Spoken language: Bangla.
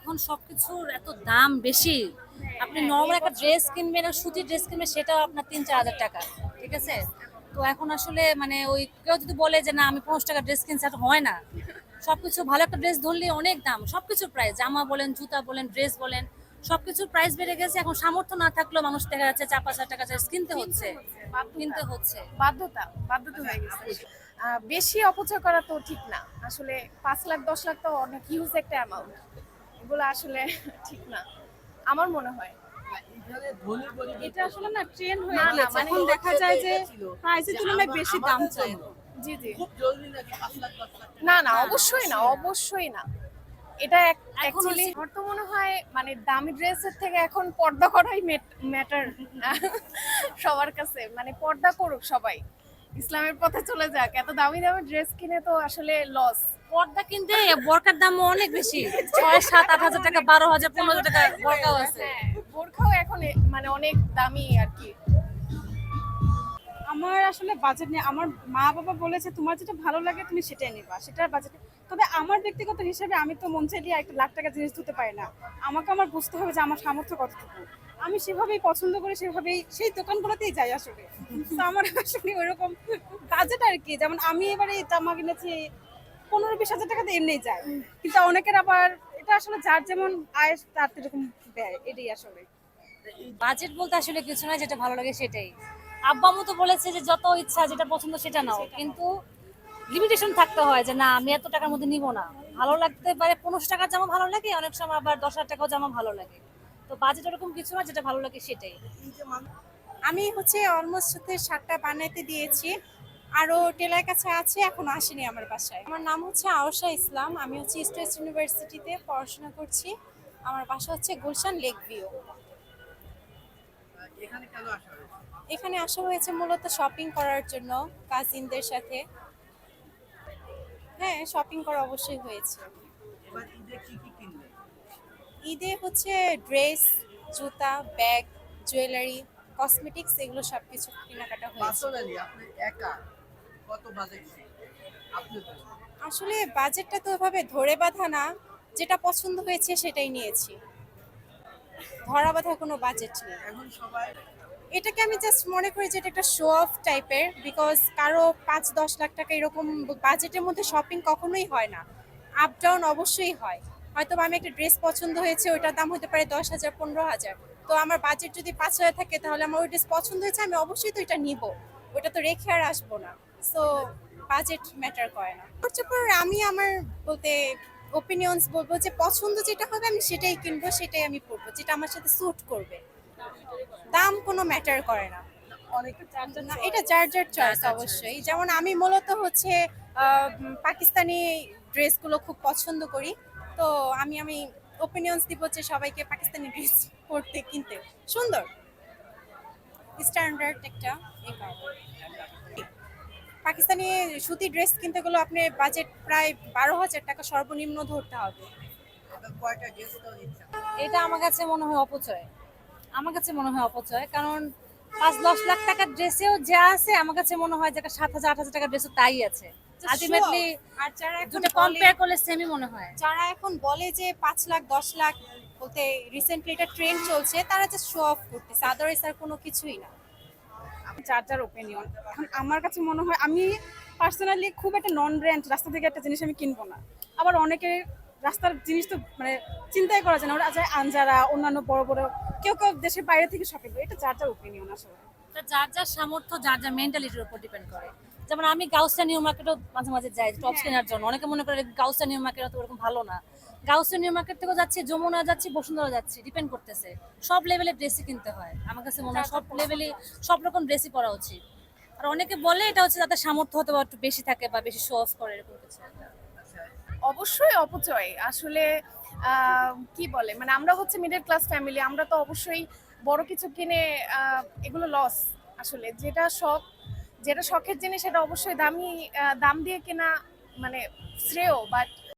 এখন সবকিছুর এত দাম বেশি। আপনি নর্মাল একটা ড্রেস কিনবেন আর সুতির ড্রেস কিনবেন সেটাও আপনার তিন চার হাজার টাকা ঠিক আছে? তো এখন আসলে মানে ওই কেউ যদি বলে যে না আমি পঞ্চাশ টাকা ড্রেস কিনছি হয় না। সবকিছু ভালো একটা ড্রেস ধরলে অনেক দাম সবকিছুর প্রাইস জামা বলেন জুতা বলেন ড্রেস বলেন সবকিছুর প্রাইস বেড়ে গেছে। এখন সামর্থ্য না থাকলেও মানুষ দেখা যাচ্ছে চার পাঁচ হাজার টাকা কিনতে হচ্ছে কিনতে হচ্ছে। বাধ্যতা বাধ্যতা হয়ে গেছে। বেশি অপচয় করা তো ঠিক না। আসলে পাঁচ লাখ দশ লাখ তো অনেক হিউজ একটা অ্যামাউন্ট এগুলো আসলে ঠিক না। আমার মনে হয়। এটা আসলে না ট্রেন্ড হয়ে গেছে মানে এখন দেখা যায় যে প্রাইসের তুলনায় বেশি দাম চাই জি জি। না না অবশ্যই না অবশ্যই না। এটা অ্যাকচুয়ালি আমার তো মনে হয় মানে দামি ড্রেসের থেকে এখন পর্দা করাই ম্যাটার সবার কাছে। মানে পর্দা করুক সবাই। ইসলামের পথে চলে যাক। এত দামি দামি ড্রেস কিনে তো আসলে লস পর্দা কিনতে বরকার দাম অনেক বেশি। ছয় সাত আট হাজার টাকা বারো হাজার পনেরো হাজার টাকা বরকাও আছে। হ্যাঁ বোরখাও এখন মানে অনেক দামি আর কি। আমার আসলে বাজেট নিয়ে আমার মা বাবা বলেছে তোমার যেটা ভালো লাগে তুমি সেটাই নিবা। সেটার বাজেট তবে আমার ব্যক্তিগত হিসেবে আমি তো মন চাইলে একটা লাখ টাকা জিনিস ধুতে পারি না। আমাকে আমার বুঝতে হবে যে আমার সামর্থ্য কতটুকু। আমি সেভাবেই পছন্দ করি সেভাবেই সেই দোকানগুলোতেই যাই আসলে। তো আমার আসলে ওইরকম বাজেট আর কি। যেমন আমি এবারে জামা কিনেছি পনেরো বিশ হাজার টাকাতে এমনি যায়। কিন্তু অনেকের আবার এটা আসলে যার যেমন আয় তার এরকম ব্যয় এটাই আসলে। বাজেট বলতে আসলে কিছু না যেটা ভালো লাগে সেটাই। আব্বা আম্মু তো বলেছে যে যত ইচ্ছা যেটা পছন্দ সেটা নাও। কিন্তু লিমিটেশন থাকতে হয় যে না আমি এত টাকার মধ্যে নিব না। ভালো লাগতে পারে পনেরোশো টাকার জামা ভালো লাগে অনেক সময় আবার দশ হাজার টাকাও জামা ভালো লাগে। তো বাজেট ওরকম কিছু না যেটা ভালো লাগে সেটাই। আমি হচ্ছে অলমোস্ট শার্টটা বানাইতে দিয়েছি। আরও টেলার কাছে আছে এখন আসেনি আমার বাসায়। আমার নাম হচ্ছে আওশা ইসলাম আমি হচ্ছে স্টেট ইউনিভার্সিটিতে পড়াশোনা করছি। আমার বাসা হচ্ছে গুলশান লেক ভিউ এখানে আসা হয়েছে? মূলত শপিং করার জন্য কাজিনদের সাথে। হ্যাঁ শপিং করা অবশ্যই হয়েছে। ঈদে হচ্ছে ড্রেস জুতা ব্যাগ জুয়েলারি কসমেটিক্স এগুলো সব কিছু কেনাকাটা হয়েছে। একা? কত বাজেট আসলে বাজেটটা তো ওভাবে ধরে বাঁধা না যেটা পছন্দ হয়েছে সেটাই নিয়েছি। ধরা বাঁধা কোনো বাজেট নেই। এখন সবাই এটাকে আমি জাস্ট মনে করি যে এটা একটা শো অফ টাইপের বিকজ কারও পাঁচ দশ লাখ টাকা এরকম বাজেটের মধ্যে শপিং কখনোই হয় না। আপ ডাউন অবশ্যই হয়। হয়তো আমি একটা ড্রেস পছন্দ হয়েছে ওইটার দাম হতে পারে দশ হাজার পনেরো হাজার। তো আমার বাজেট যদি পাঁচ হাজার থাকে তাহলে আমার ওই ড্রেস পছন্দ হয়েছে আমি অবশ্যই তো এটা নিব। ওটা তো রেখে আর আসব না। সো বাজেট ম্যাটার করে না। তারপর আমি আমার বলতে ওপিনিয়ন্স বলব যে পছন্দ যেটা হবে আমি সেটাই কিনবো সেটাই আমি পরবো যেটা আমার সাথে স্যুট করবে। দাম কোনো ম্যাটার করে না। না এটা যার যার চয়েস অবশ্যই। যেমন আমি মূলত হচ্ছে পাকিস্তানি ড্রেসগুলো খুব পছন্দ করি। তো আমি আমি ওপিনিয়ন্স দিব যে সবাইকে পাকিস্তানি ড্রেস পরতে কিনতে। সুন্দর। স্ট্যান্ডার্ড একটা। পাকিস্তানি সুতি ড্রেস কিনতে গেলে আপনি বাজেট প্রায় বারো হাজার টাকা সর্বনিম্ন ধরতে হবে। এটা আমার কাছে মনে হয় অপচয়। আমার কাছে মনে হয় অপচয় কারণ পাঁচ দশ লাখ টাকার ড্রেসেও যা আছে আমার কাছে মনে হয় যেটা সাত হাজার আট হাজার টাকার ড্রেসও তাই আছে। আলটিমেটলি আর যারা এখন দুটো কম্পেয়ার করলে সেমই মনে হয়। যারা এখন বলে যে পাঁচ লাখ দশ লাখ বলতে রিসেন্টলি এটা ট্রেন্ড চলছে তারা জাস্ট শো অফ করতেছে আদারওয়াইজ আর কোনো কিছুই না। যার যার ওপিনিয়ন এখন আমার কাছে মনে হয় আমি পার্সোনালি খুব একটা নন ব্র্যান্ড রাস্তা থেকে একটা জিনিস আমি কিনবো না। আবার অনেকে রাস্তার জিনিস তো মানে চিন্তাই করা যায় না। ওরা যায় আনজারা অন্যান্য বড় বড় কেউ কেউ দেশের বাইরে থেকে শপিং করে। এটা যার যার ওপিনিয়ন আসলে। যার যার সামর্থ্য যার যার মেন্টালিটির উপর ডিপেন্ড করে। যেমন আমি গাউসা নিউ মার্কেটও মাঝে মাঝে যাই টপস কেনার জন্য। অনেকে মনে করে গাউসা নিউ মার্কেট অত ওরকম ভালো না। গাউসা নিউ মার্কেট থেকেও যাচ্ছি যমুনা যাচ্ছি বসুন্ধরা যাচ্ছি ডিপেন্ড করতেছে। সব লেভেলের ড্রেসই কিনতে হয়। আমার কাছে মনে হয় সব লেভেলে সব রকম ড্রেসই পরা উচিত। আর অনেকে বলে এটা হচ্ছে তাদের সামর্থ্য হয়তো বা একটু বেশি থাকে বা বেশি শো অফ করে এরকম কিছু। অবশ্যই অপচয়। আসলে কি বলে? মানে আমরা হচ্ছে মিডল ক্লাস ফ্যামিলি আমরা তো অবশ্যই বড় কিছু কিনে এগুলো লস আসলে। যেটা শখ যেটা শখের জিনিস সেটা অবশ্যই দামি দাম দিয়ে কেনা মানে শ্রেয় বাট